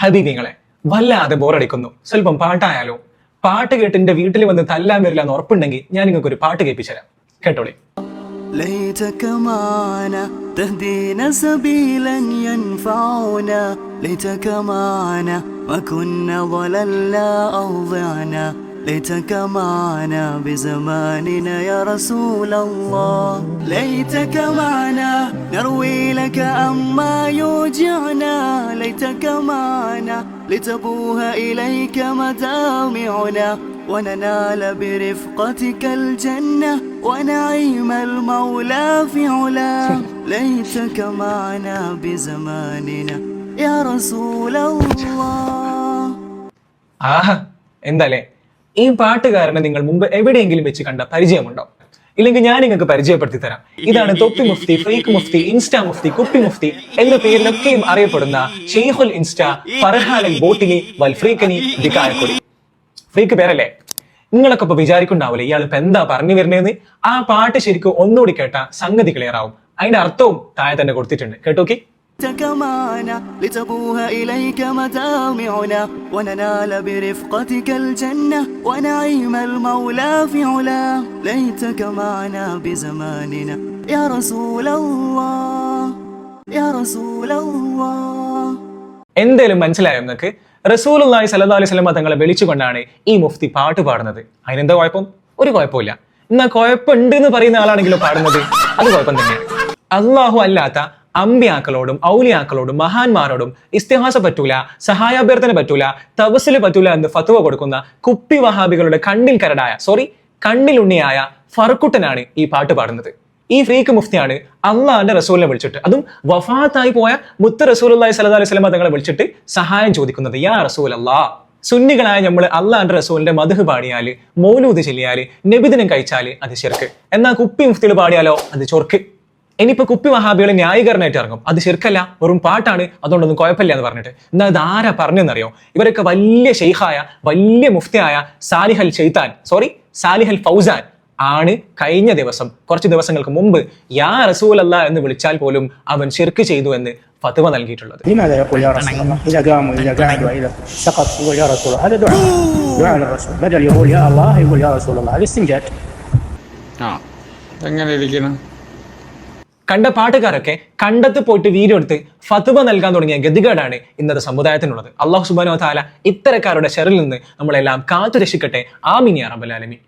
ഹബീബിങ്ങളെ വല്ലാതെ ബോറടിക്കുന്നു സ്വല്പം പാട്ടായാലോ പാട്ട് കേട്ട് എന്റെ വീട്ടിൽ വന്ന് തല്ലാൻ വരില്ല എന്ന് ഉറപ്പുണ്ടെങ്കിൽ ഞാൻ നിങ്ങൾക്ക് ഒരു പാട്ട് കേൾപ്പിച്ചു തരാം കേട്ടോളി ليتك معنا تهدينا سبيلا ينفعنا ليتك معنا ما كنا ضللنا أو ضعنا ليتك معنا بزماننا يا رسول الله ليتك معنا نروي لك أما يوجعنا ليتك معنا لتبوه إليك مدامعنا وننال برفقتك الجنة ونعيم المولى في علاه ليتك معنا بزماننا يا رسول الله ആഹാ എന്താലേ ഈ പാട്ടുകാരനെ നിങ്ങൾ മുമ്പ് എവിടെയെങ്കിലും വെച്ച് കണ്ട പരിചയമുണ്ടോ? ഇല്ലെങ്കിൽ ഞാൻ നിങ്ങൾക്ക് പരിചയപ്പെടുത്തി തരാം. ഇതാണ് തൊപ്പി മുഫ്തി ഫ്രീക്ക് മുഫ്തി ഇൻസ്റ്റാ മുഫ്തി കുപ്പി മുഫ്തി എന്ന പേരിലൊക്കെയും അറിയപ്പെടുന്ന ഷെയ്ഹുൽ ഇൻസ്റ്റ ഫർഹാലൻ ബോട്ടിനി വൽ ഫ്രീക്കനി ദിക്കായക്കൊടി ഫ്രീക്ക് പേരല്ലേ? നിങ്ങളൊക്കെ ഇപ്പൊ വിചാരിക്കുണ്ടാവില്ലേ ഇയാൾ ഇപ്പൊ എന്താ പറഞ്ഞു വരുന്നതെന്ന്? ആ പാട്ട് ശരിക്കും ഒന്നുകൂടി കേട്ട സംഗതി ക്ലിയർ ആവും. അതിന്റെ അർത്ഥവും താഴെ തന്നെ കൊടുത്തിട്ടുണ്ട്. കേട്ടോക്കി? ليتك معنا لتبوه إليك مدامعنا وننال برفقتك الجنة ونعيم المولى في علاه ليتك معنا بزماننا يا رسول الله يا رسول الله എന്തേലും മനസ്സിലായോ നിങ്ങൾക്ക് റസൂലുള്ളാഹി സല്ലല്ലാഹു അലൈഹി വസല്ലമ തങ്ങളെ വിളിച്ചുകൊണ്ടാണ് ഈ മുഫ്തി പാട്ട് പാടുന്നത് അതിനെന്താ കുഴപ്പം ഒരു കുഴപ്പമില്ല എന്നാ കുഴപ്പമുണ്ട് എന്ന് പറയുന്ന ആളാണെങ്കിലോ പാടുന്നത് അത് കുഴപ്പം തന്നെയാണ് അള്ളാഹു അല്ലാത്ത അമ്പ്യാക്കളോടും ഔലിയാക്കളോടും മഹാന്മാരോടും ഇസ്തിഹാസ പറ്റൂല സഹായാഭ്യർത്ഥന പറ്റൂല തപസ്സിൽ പറ്റൂല എന്ന് ഫത്തുവ കൊടുക്കുന്ന കുപ്പി വഹാബികളുടെ കണ്ണിൽ കരടായ സോറി കണ്ണിലുണ്ണിയായ ഫർക്കുട്ടനാണ് ഈ പാട്ട് പാടുന്നത്. ഈ ഫ്രീക്ക് മുഫ്തിയാണ് അള്ളാന്റെ റസൂലിനെ വിളിച്ചിട്ട്. അതും വഫാത്തായി പോയ മുത്ത് റസൂലി സല്ലാ അലൈഹി സ്വലമ തങ്ങളെ വിളിച്ചിട്ട് സഹായം ചോദിക്കുന്നത് യാ റസൂൽ അല്ലാ സുന്നികളായ നമ്മൾ അള്ളാന്റെ റസൂലിന്റെ മധു പാടിയാൽ മൗലൂദ് ചെല്ലിയാൽ നബിദിനം കഴിച്ചാൽ അത് ശിർക്ക് എന്നാൽ കുപ്പി മുഫ്തികൾ പാടിയാലോ? അത് ചൊർക്ക് ഇനിയിപ്പോൾ കുപ്പി വഹാബികൾ ന്യായീകരണമായിട്ട് ഇറങ്ങും. അത് ശരിക്കല്ല വെറും പാട്ടാണ് അതുകൊണ്ടൊന്നും കുഴപ്പമില്ല എന്ന് പറഞ്ഞിട്ട്. എന്നാൽ ഇത് ആരാ പറഞ്ഞെന്നറിയോ? ഇവരൊക്കെ വലിയ ഷെയ്ഖായ വലിയ മുഫ്തിയായ സാലിഹൽ ഷെയ്ത്താൻ സോറി സാലിഹൽ ഫൗസാൻ ആണ് കഴിഞ്ഞ ദിവസം കുറച്ച് ദിവസങ്ങൾക്ക് മുമ്പ് യാ റസൂലല്ല എന്ന് വിളിച്ചാൽ പോലും അവൻ ശിർക്ക് ചെയ്തു എന്ന് ഫത്തുവ നൽകിയിട്ടുള്ളത്. എങ്ങനെ ഇരിക്കണം കണ്ട പാട്ടുകാരൊക്കെ കണ്ടത്ത് പോയിട്ട് വീഡിയോ എടുത്ത് ഫത്വ നൽകാൻ തുടങ്ങിയ ഗതികേടാണ് ഇന്നത്തെ സമുദായത്തിനുള്ളത്. അള്ളാഹു സുബാനോ താല ഇത്തരക്കാരുടെ ഷെറിൽ നിന്ന് നമ്മളെല്ലാം കാത്തു രക്ഷിക്കട്ടെ ആമിനി അറബലാലമി